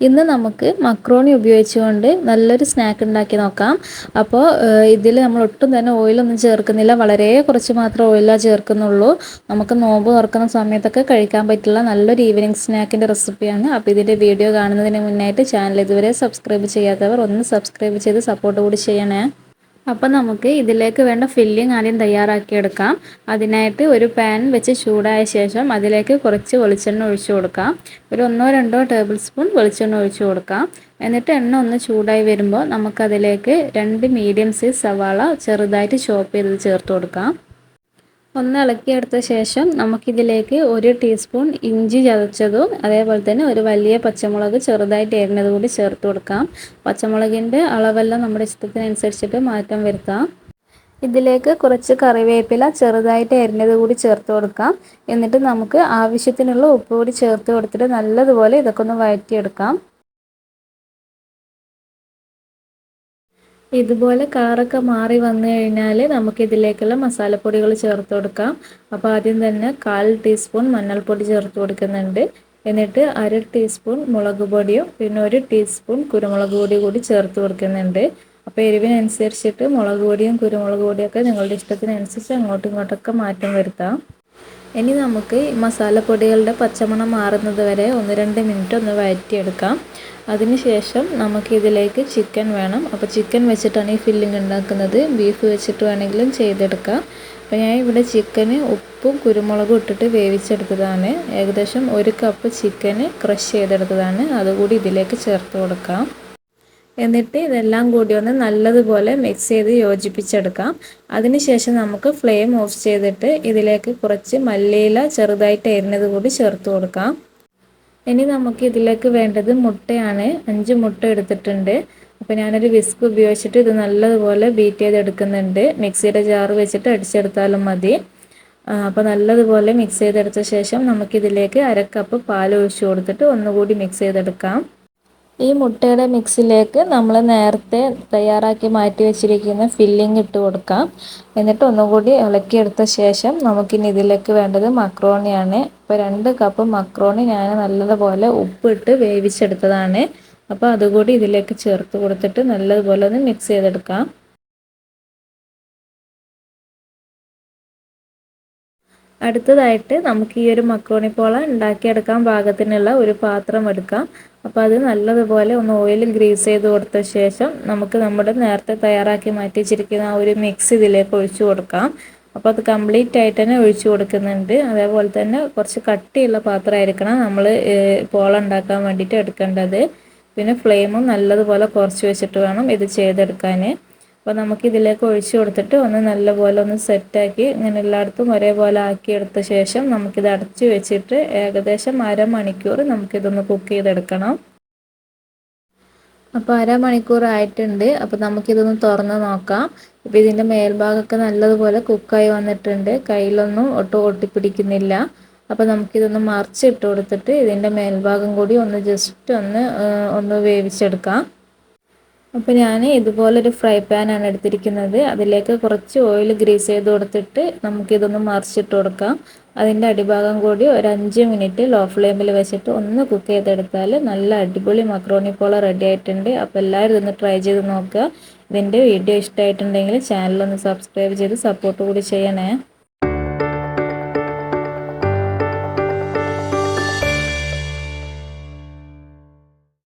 ഇന്ന് നമുക്ക് മക്രോണി ഉപയോഗിച്ചുകൊണ്ട് നല്ലൊരു സ്നാക്ക് ഉണ്ടാക്കി നോക്കാം. അപ്പോൾ ഇതിൽ നമ്മൾ ഒട്ടും തന്നെ ഓയിലൊന്നും ചേർക്കുന്നില്ല. വളരെ കുറച്ച് മാത്രം ഓയിലാണ് ചേർക്കുന്നുള്ളൂ. നമുക്ക് നോമ്പ് തുറക്കുന്ന സമയത്തൊക്കെ കഴിക്കാൻ പറ്റുള്ള നല്ലൊരു ഈവനിങ് സ്നാക്കിന്റെ റെസിപ്പിയാണ് അപ്പോൾ ഇതിന്റെ വീഡിയോ കാണുന്നതിന് മുന്നായിട്ട് ചാനൽ ഇതുവരെ സബ്സ്ക്രൈബ് ചെയ്യാത്തവർ ഒന്ന് സബ്സ്ക്രൈബ് ചെയ്ത് സപ്പോർട്ട് കൂടി ചെയ്യണേ. അപ്പോൾ നമുക്ക് ഇതിലേക്ക് വേണ്ട ഫില്ലിംഗ് ആദ്യം തയ്യാറാക്കിയെടുക്കാം. അതിനായിട്ട് ഒരു പാൻ വെച്ച് ചൂടായ ശേഷം അതിലേക്ക് കുറച്ച് വെളിച്ചെണ്ണ ഒഴിച്ചു കൊടുക്കാം. ഒരു ഒന്നോ രണ്ടോ ടേബിൾ സ്പൂൺ വെളിച്ചെണ്ണ ഒഴിച്ചു കൊടുക്കാം. എന്നിട്ട് എണ്ണ ഒന്ന് ചൂടായി വരുമ്പോൾ നമുക്കതിലേക്ക് രണ്ട് മീഡിയം സൈസ് സവാള ചെറുതായിട്ട് ചോപ്പ് ചെയ്ത് ചേർത്ത് കൊടുക്കാം. ഒന്ന് ഇളക്കിയെടുത്ത ശേഷം നമുക്കിതിലേക്ക് ഒരു ടീസ്പൂൺ ഇഞ്ചി ചതച്ചതും അതേപോലെ തന്നെ ഒരു വലിയ പച്ചമുളക് ചെറുതായിട്ട് എരിഞ്ഞത് കൂടി ചേർത്ത് കൊടുക്കാം. പച്ചമുളകിന്റെ അളവെല്ലാം നമ്മുടെ ഇഷ്ടത്തിനനുസരിച്ചിട്ട് മാറ്റം വരുത്താം. ഇതിലേക്ക് കുറച്ച് കറിവേപ്പില ചെറുതായിട്ട് എരിഞ്ഞത് കൂടി ചേർത്ത് കൊടുക്കാം. എന്നിട്ട് നമുക്ക് ആവശ്യത്തിനുള്ള ഉപ്പ് കൂടി ചേർത്ത് കൊടുത്തിട്ട് നല്ലതുപോലെ ഇതൊക്കെ ഒന്ന് വഴറ്റിയെടുക്കാം. ഇതുപോലെ കളറൊക്കെ മാറി വന്നു കഴിഞ്ഞാൽ നമുക്ക് ഇതിലേക്കുള്ള മസാലപ്പൊടികൾ ചേർത്ത് കൊടുക്കാം. അപ്പോൾ ആദ്യം തന്നെ കാൽ ടീസ്പൂൺ മഞ്ഞൾപ്പൊടി ചേർത്ത് കൊടുക്കുന്നുണ്ട്. എന്നിട്ട് അര ടീസ്പൂൺ മുളക് പൊടിയും പിന്നെ ഒരു ടീസ്പൂൺ കുരുമുളക് പൊടി കൂടി ചേർത്ത് കൊടുക്കുന്നുണ്ട്. അപ്പോൾ എരിവിനനുസരിച്ചിട്ട് മുളക് പൊടിയും കുരുമുളക് പൊടിയൊക്കെ നിങ്ങളുടെ ഇഷ്ടത്തിനനുസരിച്ച് അങ്ങോട്ടും ഇങ്ങോട്ടൊക്കെ മാറ്റം വരുത്താം. ഇനി നമുക്ക് മസാലപ്പൊടികളുടെ പച്ചമണം മാറുന്നത് വരെ ഒന്ന് രണ്ട് മിനിറ്റ് ഒന്ന് വഴറ്റിയെടുക്കാം. അതിനുശേഷം നമുക്ക് ഇതിലേക്ക് ചിക്കൻ വേണം. അപ്പോൾ ചിക്കൻ വെച്ചിട്ടാണ് ഈ ഫില്ലിംഗ് ഉണ്ടാക്കുന്നത്. ബീഫ് വെച്ചിട്ട് വേണമെങ്കിലും ചെയ്തെടുക്കാം. അപ്പോൾ ഞാൻ ഇവിടെ ചിക്കന് ഉപ്പും കുരുമുളകും ഇട്ടിട്ട് വേവിച്ചെടുത്തതാണ്. ഏകദേശം ഒരു കപ്പ് ചിക്കന് ക്രഷ് ചെയ്തെടുത്തതാണ്. അതുകൂടി ഇതിലേക്ക് ചേർത്ത് കൊടുക്കാം. എന്നിട്ട് ഇതെല്ലാം കൂടി ഒന്ന് നല്ലതുപോലെ മിക്സ് ചെയ്ത് യോജിപ്പിച്ചെടുക്കാം. അതിനുശേഷം നമുക്ക് ഫ്ലെയിം ഓഫ് ചെയ്തിട്ട് ഇതിലേക്ക് കുറച്ച് മല്ലിയില ചെറുതായിട്ട് എരിഞ്ഞത് കൂടി ചേർത്ത് കൊടുക്കാം. ഇനി നമുക്ക് ഇതിലേക്ക് വേണ്ടത് മുട്ടയാണ്. അഞ്ച് മുട്ട എടുത്തിട്ടുണ്ട്. അപ്പോൾ ഞാനൊരു വിസ്ക് ഉപയോഗിച്ചിട്ട് ഇത് നല്ലതുപോലെ ബീറ്റ് ചെയ്തെടുക്കുന്നുണ്ട്. മിക്സിയുടെ ജാർ വെച്ചിട്ട് അടിച്ചെടുത്താലും മതി. അപ്പോൾ നല്ലതുപോലെ മിക്സ് ചെയ്തെടുത്ത ശേഷം നമുക്കിതിലേക്ക് അരക്കപ്പ് പാൽ ഒഴിച്ചു കൊടുത്തിട്ട് ഒന്നുകൂടി മിക്സ് ചെയ്തെടുക്കാം. ഈ മുട്ടയുടെ മിക്സിലേക്ക് നമ്മൾ നേരത്തെ തയ്യാറാക്കി മാറ്റി വെച്ചിരിക്കുന്ന ഫില്ലിംഗ് ഇട്ട് കൊടുക്കാം. എന്നിട്ട് ഒന്നുകൂടി ഇളക്കിയെടുത്ത ശേഷം നമുക്കിനി ഇതിലേക്ക് വേണ്ടത് മക്രോണിയാണ്. ഇപ്പോൾ രണ്ട് കപ്പ് മക്രോണി ഞാൻ നല്ലതുപോലെ ഉപ്പിട്ട് വേവിച്ചെടുത്തതാണ്. അപ്പോൾ അതുകൂടി ഇതിലേക്ക് ചേർത്ത് കൊടുത്തിട്ട് നല്ലതുപോലെ ഒന്ന് മിക്സ് ചെയ്തെടുക്കാം. അടുത്തതായിട്ട് നമുക്ക് ഈ ഒരു മക്രോണി പോള ഉണ്ടാക്കിയെടുക്കാൻ പാകത്തിനുള്ള ഒരു പാത്രം എടുക്കാം. അപ്പോൾ അത് നല്ലതുപോലെ ഒന്ന് ഓയിൽ ഗ്രീസ് ചെയ്ത് കൊടുത്ത ശേഷം നമുക്ക് നമ്മുടെ നേരത്തെ തയ്യാറാക്കി മാറ്റി വെച്ചിരിക്കുന്ന ആ ഒരു മിക്സ് ഇതിലേക്ക് ഒഴിച്ചു കൊടുക്കാം. അപ്പോൾ അത് കംപ്ലീറ്റ് ആയിട്ട് തന്നെ ഒഴിച്ചു കൊടുക്കുന്നുണ്ട്. അതേപോലെ തന്നെ കുറച്ച് കട്ടിയുള്ള പാത്രമായിരിക്കണം നമ്മൾ പോള ഉണ്ടാക്കാൻ വേണ്ടിയിട്ട് എടുക്കേണ്ടത്. പിന്നെ ഫ്ലെയിമും നല്ലതുപോലെ കുറച്ച് വെച്ചിട്ട് വേണം ഇത് ചെയ്തെടുക്കാൻ അപ്പോൾ നമുക്ക് ഇതിലേക്ക് ഒഴിച്ചു കൊടുത്തിട്ട് ഒന്ന് നല്ലപോലെ ഒന്ന് സെറ്റാക്കി ഇങ്ങനെ എല്ലായിടത്തും ഒരേപോലെ ആക്കിയെടുത്ത ശേഷം നമുക്കിത് അടച്ച് വെച്ചിട്ട് ഏകദേശം അരമണിക്കൂർ നമുക്കിതൊന്ന് കുക്ക് ചെയ്തെടുക്കണം. അപ്പോൾ അരമണിക്കൂർ ആയിട്ടുണ്ട്. അപ്പോൾ നമുക്കിതൊന്ന് തുറന്ന് നോക്കാം. ഇപ്പോൾ ഇതിന്റെ മേൽഭാഗമൊക്കെ നല്ലതുപോലെ കുക്കായി വന്നിട്ടുണ്ട്. കയ്യിലൊന്നും ഒട്ടും ഒട്ടിപ്പിടിക്കുന്നില്ല. അപ്പോൾ നമുക്കിതൊന്ന് മറിച്ചിട്ട് കൊടുത്തിട്ട് ഇതിന്റെ മേൽഭാഗം കൂടി ഒന്ന് ജസ്റ്റ് ഒന്ന് ഒന്ന് വേവിച്ചെടുക്കാം. അപ്പോൾ ഞാൻ ഇതുപോലൊരു ഫ്രൈ പാനാണ് എടുത്തിരിക്കുന്നത്. അതിലേക്ക് കുറച്ച് ഓയിൽ ഗ്രീസ് ചെയ്ത് കൊടുത്തിട്ട് നമുക്കിതൊന്ന് മറിച്ചിട്ട് കൊടുക്കാം. അതിന്റെ അടിഭാഗം കൂടി ഒരു അഞ്ച് മിനിറ്റ് ലോ ഫ്ലെയിമിൽ വെച്ചിട്ട് ഒന്ന് കുക്ക് ചെയ്തെടുത്താൽ നല്ല അടിപൊളി മക്രോണി പോള റെഡി ആയിട്ടുണ്ട്. അപ്പോൾ എല്ലാവരും ഇതൊന്ന് ട്രൈ ചെയ്ത് നോക്കുക. ഇതിന്റെ വീഡിയോ ഇഷ്ടമായിട്ടുണ്ടെങ്കിൽ ചാനലൊന്ന് സബ്സ്ക്രൈബ് ചെയ്ത് സപ്പോർട്ട് കൂടി ചെയ്യണേ.